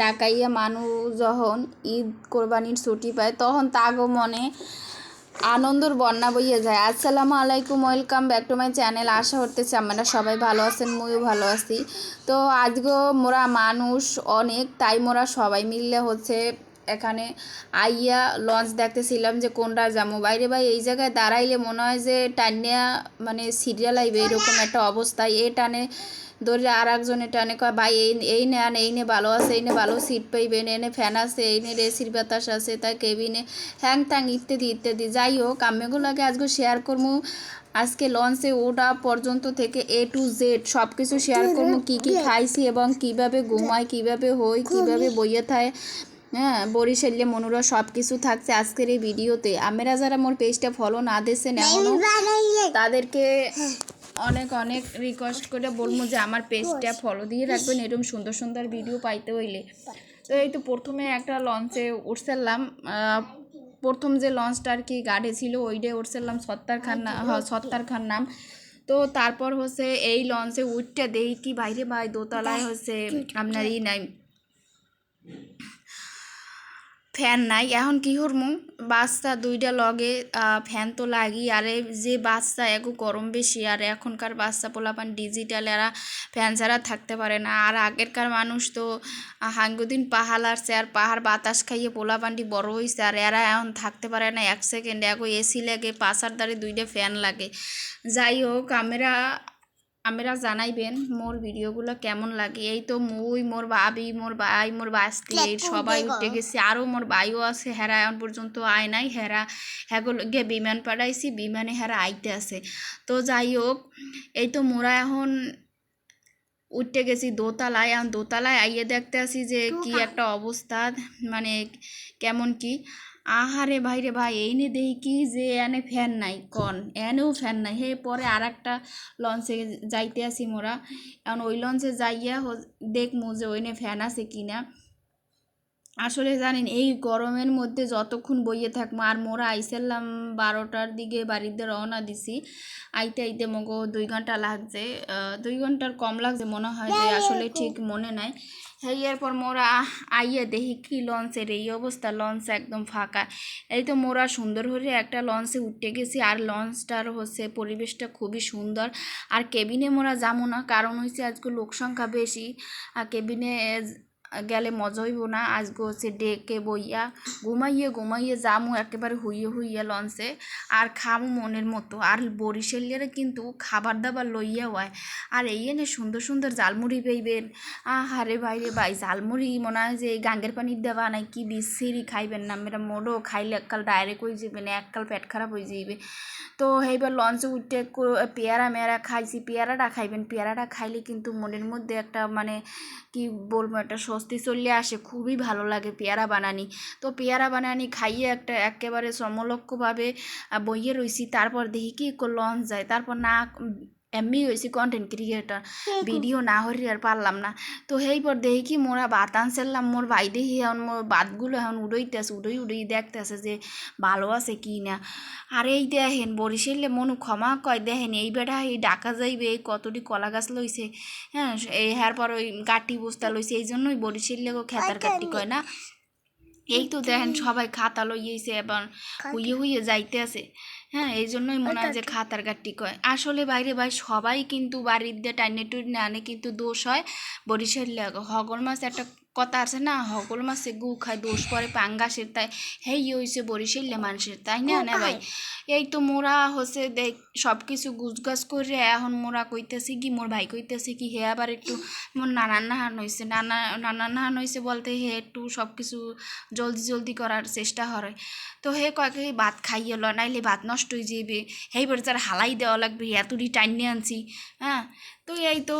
ডাকাইয়া মানুষ যখন ঈদ কোরবানির ছুটি পায়, তখন তাগো মনে আনন্দর বন্যা বইয়ে যায়। আসসালামু আলাইকুম, welcome back to my channel. আশা করতেছি আমরা সবাই ভালো আছেন, মুইও ভালো আছি। তো আজকেও মোরা মানুষ অনেক, তাই মোরা সবাই মিললে হচ্ছে এখানে আইয়া লঞ্চ দেখতেছিলাম যে কোনটা যাব। বাইরে ভাই এই জায়গায় দাঁড়াইলে মনে হয় যে টানিয়া মানে সিরিয়াল আইবে এরকম একটা অবস্থায় এ টানে ধরে আর একজনে টানে কয় ভাই এই এই নেন এই নে ভালো আছে এই নে ভালো সিট পাইবেন এনে ফ্যান আছে এই নে এসির বাতাস আছে তাই কেবিনে হ্যাং ত্যাং ইত্যাদি ইত্যাদি। যাই হোক আমিগুলোকে আজকে শেয়ার করব। আজকে লঞ্চে ওটা পর্যন্ত থেকে এ টু জেড সব কিছু শেয়ার করব। কী কী খাইছি এবং কীভাবে ঘুমাই কীভাবে হই কীভাবে বইয়ে থাকে হ্যাঁ বরিশালে মনুরা সব কিছু থাকছে আজকের এই ভিডিওতে। আমরা যারা মোর পেজটা ফলো না দিয়েছেন তাদেরকে অনেক অনেক রিকোয়েস্ট করে বলব যে আমার পেজটা ফলো দিয়ে রাখবেন এরকম সুন্দর সুন্দর ভিডিও পাইতে হইলে। তো এই তো প্রথমে একটা লঞ্চে উঠছিলাম প্রথম যে লঞ্চটা আর কি গাড়ি ছিল ওইটাই উঠছিলাম সত্তার খান সত্তার খান নাম। তো তারপর হচ্ছে এই লঞ্চে উঠতে দেই কি বাইরে বাই দোতলায় হচ্ছে আপনার ই নাই। ফ্যান নাই। এখন কি করমু? বাচ্চা দুইটা লগে ফ্যান তো লাগি। আরে যে বাচ্চা একটু গরম বেশি। আর এখনকার বাচ্চা পোলাপান ডিজিটাল এরা ফ্যান ছাড়া থাকতে পারে না। আর আগেরকার মানুষ তো হাঙ্গুদিন পাহাড় আসছে। আর পাহাড় বাতাস খাইয়ে পোলাপানটি বড় হয়েছে আর এরা এখন থাকতে পারে না এক সেকেন্ড এখন এসি লাগে পাশার দ্বারে দুইটা ফ্যান লাগে। যাই হোক, আমরা আমরা জানাইবেন মোর ভিডিওগুলো কেমন লাগে। এই তো মুই মোর ভাবি মোর ভাই মোর বাস্তি এই সবাই উঠে গেছে। আরও মোর ভাইও আছে হেরা এখন পর্যন্ত আয় নাই। হেরা হ্যাগুলো গিয়ে বিমান পাঠাইছি বিমানে হেরা আইতে আছে। তো যাই হোক এই তো মোরা এখন উঠতে গেছি দোতলায়। এখন দোতলায় আইয়ে দেখতে আসি যে কি একটা অবস্থা মানে কেমন কি। আহারে ভাই রে ভাই, এই নিয়ে দেখি কি যে এনে ফ্যান নাই, কন। এনেও ফ্যান নাই। হে পরে আর একটা লঞ্চে যাইতে আসি মোরা। এখন ওই লঞ্চে যাইয়া দেখমু যে ওইনে ফ্যান আছে কিনা। আসলে জানেন, এই গরমের মধ্যে যতক্ষণ বইয়ে থাকব আর মোরা আইসাল্লাম বারোটার দিকে বাড়িতে রওনা দিছি, আইতে আইতে মগো দুই ঘণ্টা লাগছে দুই ঘণ্টার কম লাগছে মনে হয় যে আসলে ঠিক মনে নাই। সেই এরপর মোরা আইয়ে দেখি কি লঞ্চের, এই অবস্থা, লঞ্চ একদম ফাঁকা। এই তো মোরা সুন্দর হয়ে একটা লঞ্চে উঠতে গেছি, আর লঞ্চটার হচ্ছে পরিবেশটা খুবই সুন্দর। আর কেবিনে মোরা যাব না, কারণ হচ্ছে আজকে লোক সংখ্যা বেশি, আর কেবিনে গেলে মজা হইব না। আজকে হচ্ছে ডেকে বইয়া ঘুমাইয়ে ঘুমাইয়ে যামু, একেবারে হুইয়ে হুইয়ে লঞ্চে। আর খামু মনের মতো। আর বরিশালিয়ারে কিন্তু খাবার দাবার লইয়া হয় আর এই এনে সুন্দর সুন্দর জালমুড়ি পেইবেন। আহারে বাইরে ভাই জালমুড়ি মনে হয় যে গাঙ্গের পানির দেওয়া নাই, কি বিশ্রী খাইবেন না। মেরা মোড়ো খাইলে এককাল ডাইরেক্ট হয়ে যাবে না এককাল পেট খারাপ হয়ে যাইবে। তো এইবার লঞ্চে উঠতে পেয়ারা মেয়ারা খাইছি। পেয়ারাটা খাইবেন। পেয়ারাটা খাইলে কিন্তু মনের মধ্যে একটা মানে কি বলব, একটা স্বস্তি চলে আসে, খুবই ভালো লাগে পেয়ারা বানানি। তো পেয়ারা বানানি খাইয়ে একটা একেবারে সমলক্ষভাবে বইয়ে রইছি, তারপর দেখি কি লঞ্চ যায়, তারপর না এমনি হয়েছি কন্টেন্ট ক্রিয়েটার ভিডিও না হরি আর পারলাম না। তো সেই পর দেখি কি মোরা বাত আনছিলাম মোর ভাই দেখি এখন মোর বাতগুলো এখন উড়ইতেছে উড়ই উড়ই দেখতেছে যে ভালো আছে কি না। আর এই দেখেন বরিশালে মনু ক্ষমা কয় দেখেন এই বেটা এই ডাকা যাইবে এই কতটি কলা গাছ লইছে হ্যাঁ এই হ্যার পর ওই গাটি বস্তা লইছে এই জন্যই বরিশালে খেতার কাটি কয় না। এই তো দেখেন সবাই খাতা লইয়েছে এবার হুইয়ে হুইয়ে যাইতে আছে হ্যাঁ এই জন্যই মনে হয় যে খাতার গাঠটি কয়। আসলে বাইরে ভাই সবাই কিন্তু বাড়ির দিয়ে টাইনে টুইনে আনে কিন্তু দোষ হয়। বরিশাল হগর মাছ একটা কথা আছে না হগল মাছে গু খায় দোষ পরে পাঙ্গাসের তাই হেই হইছে বরিশাল্লে মানুষের তাই না না ভাই? এই তো মোরা হচ্ছে দেখ সব কিছু গুছগাছ করে এখন মোরা কইতেছি কি মোর ভাই কইতেছে কি হে আবার একটু মোর নানান নাহান হয়েছে নানা নানান নাহান হয়েছে বলতে হে একটু সব কিছু জলদি জলদি করার চেষ্টা করে। তো হে কয় কি ভাত খাইয়ে ল নাইলে ভাত নষ্ট হয়ে যাবে হেই হেইবার যার হালাই দেওয়া লাগবে এতটি টাইনে আনছি হ্যাঁ? তো এই তো